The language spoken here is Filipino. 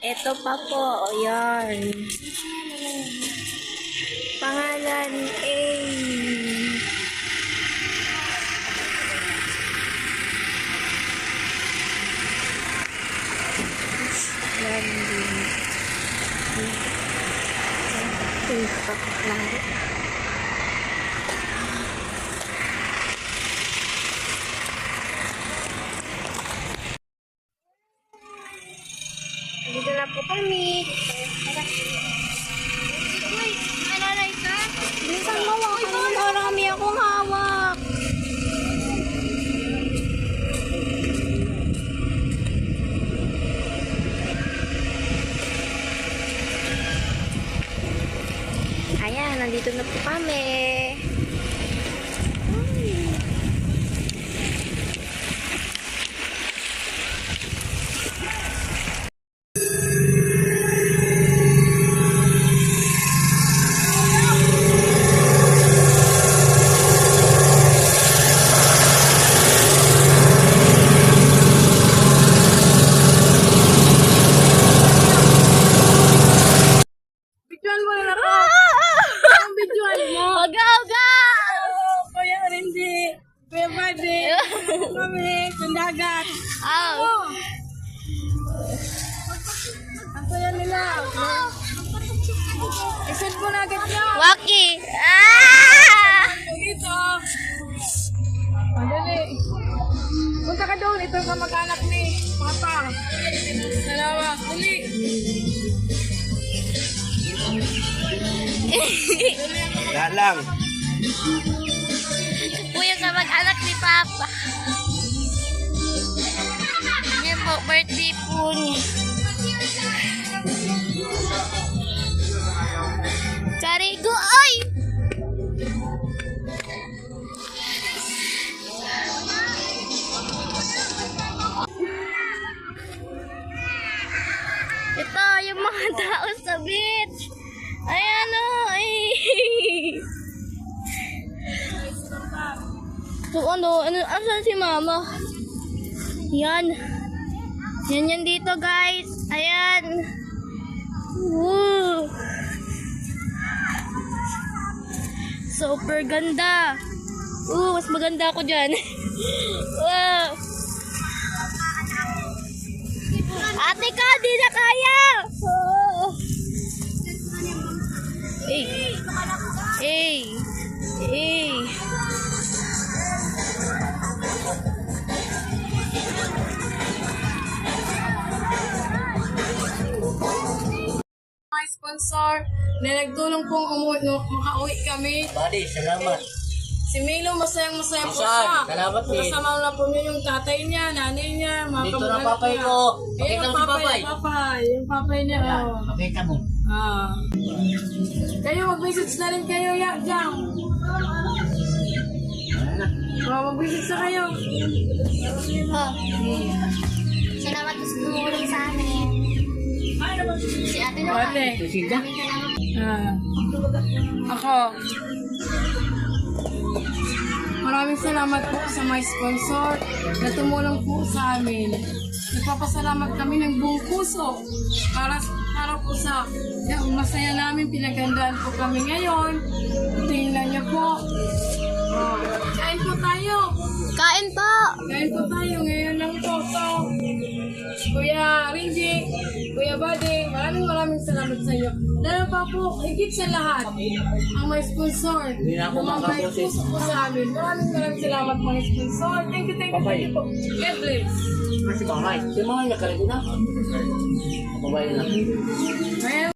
Ito pa po, yan. Pangalan A. Landing. Uy, kapaklaro. Po kami. Uy, nalalay ka? Bilisan mo, wak. Marami akong hawak. Ayan, nandito na po kami. Bidyoan mo na ako. Ang bidyoan mo. Oga, oga! Oh, Kuya Rindy. Kuya Buddy. Kami. Kundagat. Ow! Oh. Ang saya nila. Isend mo na agad niya. Waki! Ah! Dito. Madali. Punta ka doon. Ito ka mag-anak ni Papa. Dalawa. Dali. Wala lang. Kuya sa mag-anak ni Papa. Birthday po niya. Sarigo, ay! Ito, yung mga tao sa beach. Ayan o, ay. So ano, ano, asan si mama? Yan. Yan yan dito guys. Ayan. Woo. Super ganda. Oo, mas maganda ako dyan. wow. Ate ka, di na kaya. Oh. Hey. Hey. Hey. Sponsor na nagtulong pong umuwi, no, makauwi kami. Buddy, salamat. Si Milo, masayang masaya po siya. Salamat din. Kasama na po niya yung tatay niya, nanay niya, mga Dito kamag-anak na papay niya. ko. Eh, Pakita yung mo si papay. Yung papay, yung papay niya. Oh. Pakita mo. Ah. Kayo, mag-message na rin kayo, ya, Jam. Oh, mag-message na kayo. Salamat ate. Sida? Ah. Ako. Maraming salamat po sa my sponsor na tumulong po sa amin. Nagpapasalamat kami ng buong puso para, para po sa yung masaya namin. Pinagandaan po kami ngayon. Tingnan niyo po. Oh, kain po tayo. Kain po! Kain po tayo ngayon Kuya Buddy, maraming maraming salamat sa inyo. Lalo pa po, higit sa lahat, ang may sponsor. Hindi na ako mga makaposes. puso po sa amin. Maraming maraming salamat mga sponsor. Thank you, thank you, thank you po. God bless. Si Mamay. Si Mamay, nakalito na. Babae na.